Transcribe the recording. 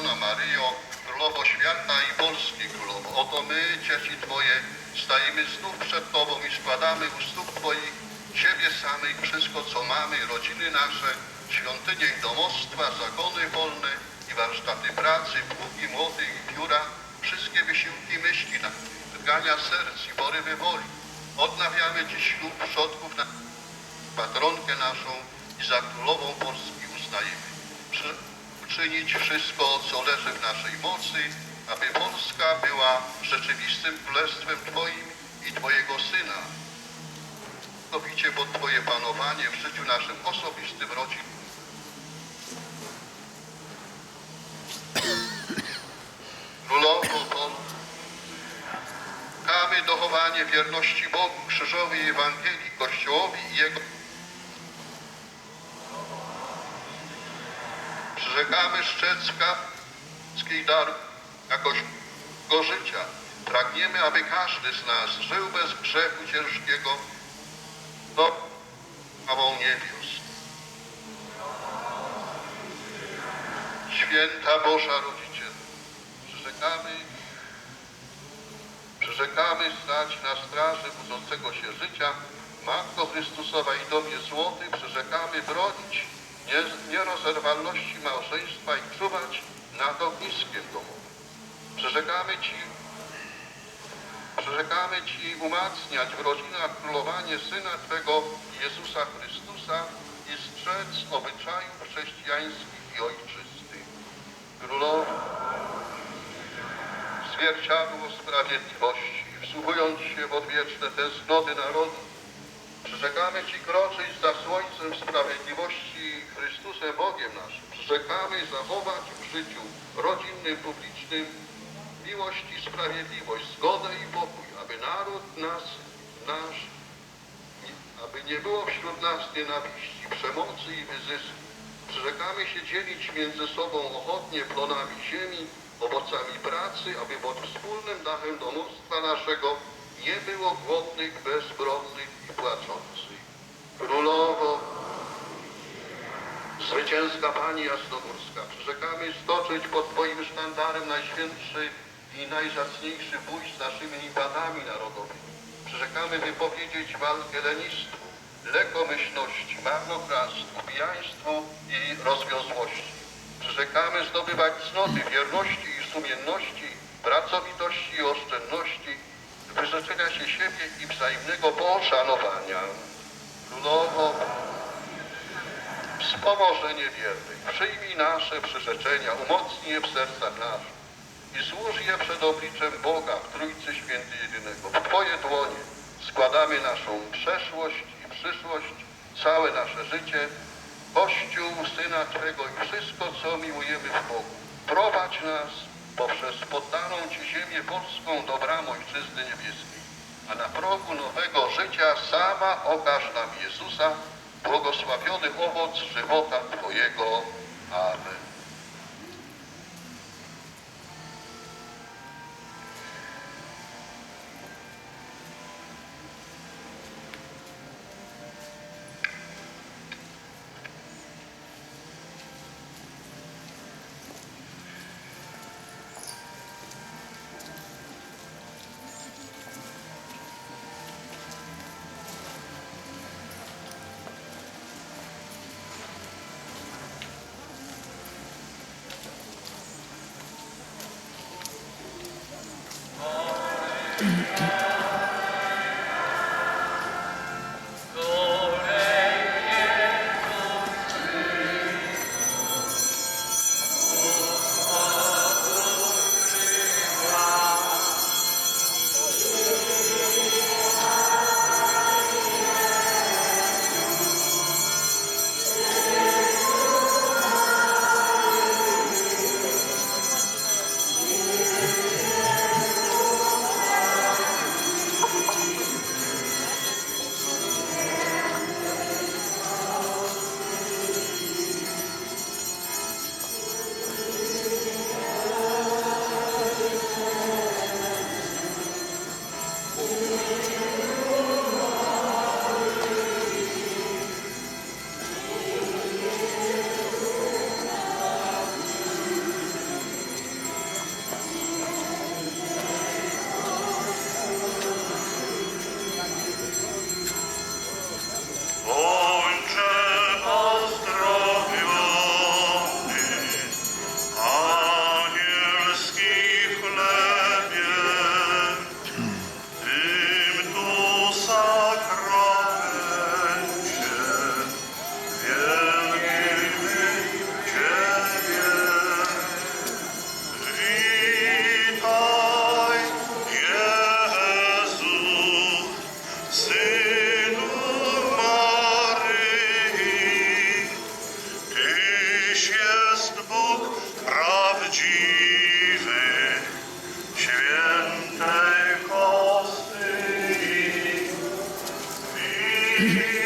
Niezbawiona Maryjo, Królowo Świata i Polski Królowo, oto my, dzieci Twoje, stajemy znów przed Tobą i składamy u stóp Twoich siebie samych, wszystko co mamy, rodziny nasze, świątynię i domostwa, zakony wolne i warsztaty pracy, pługi młodych i biura, wszystkie wysiłki myśli, drgania serc i porywy woli. Odnawiamy dziś ślub przodków na patronkę naszą i za królową Polski uznajemy. Przy, uczynić wszystko, co leży w naszej mocy, aby Polska była rzeczywistym królestwem Twoim i Twojego Syna. Całkowicie pod Twoje panowanie w życiu naszym osobistym, rodzinnym. Królowo Polski, Kamy dochowanie wierności Bogu, krzyżowi Ewangelii, Kościołowi i Jego Przyrzekamy szczec kapskiej dar jakośnego życia. Pragniemy, aby każdy z nas żył bez grzechu ciężkiego do chwałą niebios. Święta Boża Rodziciel, przyrzekamy, przyrzekamy stać na straży budzącego się życia, Matko Chrystusowa i Domie Złoty, przyrzekamy bronić nierozerwalności małżeństwa i czuwać nad ogniskiem domowym. Przyrzekamy Ci, przyrzekamy Ci umacniać w rodzinach królowanie Syna Twego Jezusa Chrystusa i strzec obyczajów chrześcijańskich i ojczystych. Królowo, zwierciadło sprawiedliwości, wsłuchując się w odwieczne tęsknoty narodu, Przyrzekamy Ci kroczyć za słońcem sprawiedliwości Chrystusem Bogiem naszym. Przyrzekamy zachować w życiu rodzinnym, publicznym miłość i sprawiedliwość, zgodę i pokój, aby naród nas, nasz, aby nie było wśród nas nienawiści, przemocy i wyzysku. Przyrzekamy się dzielić między sobą ochotnie plonami ziemi, owocami pracy, aby pod wspólnym dachem domostwa naszego nie było głodnych, bezbronnych i płaczących. Królowo, zwycięska Pani Jasnogórska, przyrzekamy stoczyć pod Twoim sztandarem najświętszy i najzacniejszy bój z naszymi impadami narodowymi. Przyrzekamy wypowiedzieć walkę lenistwu, lekomyślności, marnotrawstwu, pijaństwu i rozwiązłości. Przyrzekamy zdobywać cnoty wierności i sumienności, pracowitości i oszczędności, wyrzeczenia się siebie i wzajemnego poszanowania. Królowo, wspomożenie wiernych, przyjmij nasze przyrzeczenia, umocnij je w sercach naszych. I złóż je przed obliczem Boga w Trójcy Święty Jedynego. W Twoje dłonie składamy naszą przeszłość i przyszłość, całe nasze życie, Kościół Syna Twego i wszystko, co miłujemy w Bogu. Prowadź nas poprzez poddaną Ci ziemię polską do bram Ojczyzny Niebieskiej, a na progu nowego życia sama okaż nam Jezusa, błogosławiony owoc żywota Twojego. Amen. Yeah.